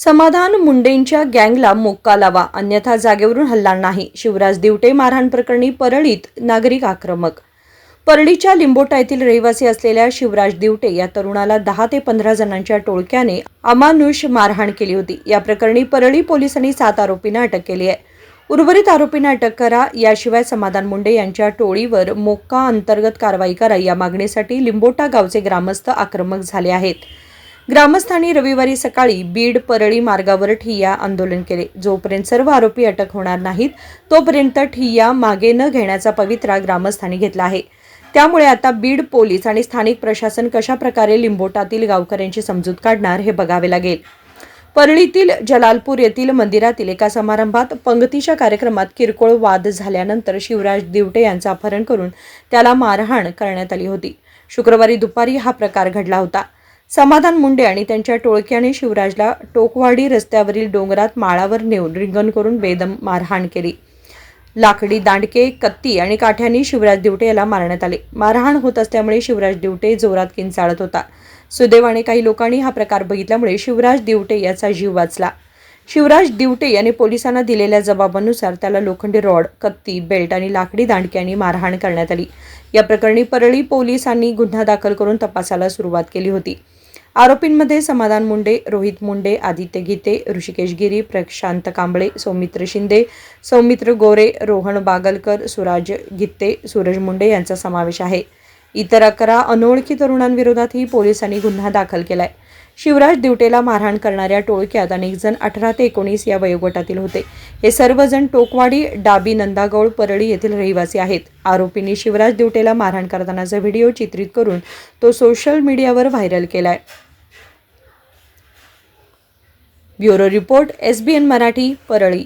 समाधान मुंडेंच्या गँगला मोक्का लावा अन्यथा जागेवरून हल्ला नाही. शिवराज दिवटे मारहाण प्रकरणी परळीत नागरिक आक्रमक. परळीच्या लिंबोटा येथील रहिवासी असलेल्या शिवराज दिवटे या तरुणाला दहा ते पंधरा जणांच्या टोळक्याने अमानुष मारहाण केली होती. या प्रकरणी परळी पोलिसांनी सात आरोपींना अटक केली आहे. उर्वरित आरोपींना अटक करा. याशिवाय समाधान मुंडे यांच्या टोळीवर मोक्का अंतर्गत कारवाई करा. या मागणीसाठी लिंबोटा गावचे ग्रामस्थ आक्रमक झाले आहेत. ग्रामस्थांनी रविवारी सकाळी बीड परळी मार्गावर ठिय्या आंदोलन केले. जोपर्यंत सर्व आरोपी अटक होणार नाहीत तोपर्यंत ठिय्या मागे न घेण्याचा पवित्रा ग्रामस्थांनी घेतला आहे. त्यामुळे आता बीड पोलीस आणि स्थानिक प्रशासन कशा प्रकारे लिंबोटातील गावकऱ्यांची समजूत काढणार हे बघावे लागेल. परळीतील जलालपूर येथील मंदिरातील एका समारंभात पंगतीच्या कार्यक्रमात किरकोळ वाद झाल्यानंतर शिवराज दिवटे यांचं अपहरण करून त्याला मारहाण करण्यात आली होती. शुक्रवारी दुपारी हा प्रकार घडला होता. समाधान मुंडे आणि त्यांच्या टोळक्याने शिवराजला टोकवाडी रस्त्यावरील डोंगरात माळावर नेऊन रिंगण करून बेदम मारहाण केली. लाकडी दांडके कत्ती आणि काठ्यांनी शिवराज दिवटे याला मारण्यात आले. मारहाण होत असल्यामुळे शिवराज दिवटे जोरात किंचाळत होता. सुदैवाने काही लोकांनी हा प्रकार बघितल्यामुळे शिवराज दिवटे याचा जीव वाचला. शिवराज दिवटे यांनी पोलिसांना दिलेल्या जबाबानुसार त्याला लोखंडी रॉड कत्ती बेल्ट आणि लाकडी दांडक्यांनी मारहाण करण्यात आली. या प्रकरणी परळी पोलिसांनी गुन्हा दाखल करून तपासाला सुरुवात केली होती. आरोपींमध्ये समाधान मुंडे रोहित मुंडे आदित्य गीते ऋषिकेश गिरी प्रशांत कांबळे सौमित्र शिंदे सौमित्र गोरे रोहन बागलकर सुराज गित्ते सूरज मुंडे यांचा समावेश आहे. इतर अकरा अनोळखी तरुणांविरोधातही पोलिसांनी गुन्हा दाखल केलाय. शिवराज दिवटेला मारहाण करणाऱ्या टोळक्यात अनेक जण अठरा ते एकोणीस या वयोगटातील होते. हे सर्वजण टोकवाडी डाबी नंदागौळ परळी येथील रहिवासी आहेत. आरोपींनी शिवराज दिवटेला मारहाण करतानाचा व्हिडिओ चित्रित करून तो सोशल मीडियावर व्हायरल केलाय. Bureau report S B N Marathi Parli.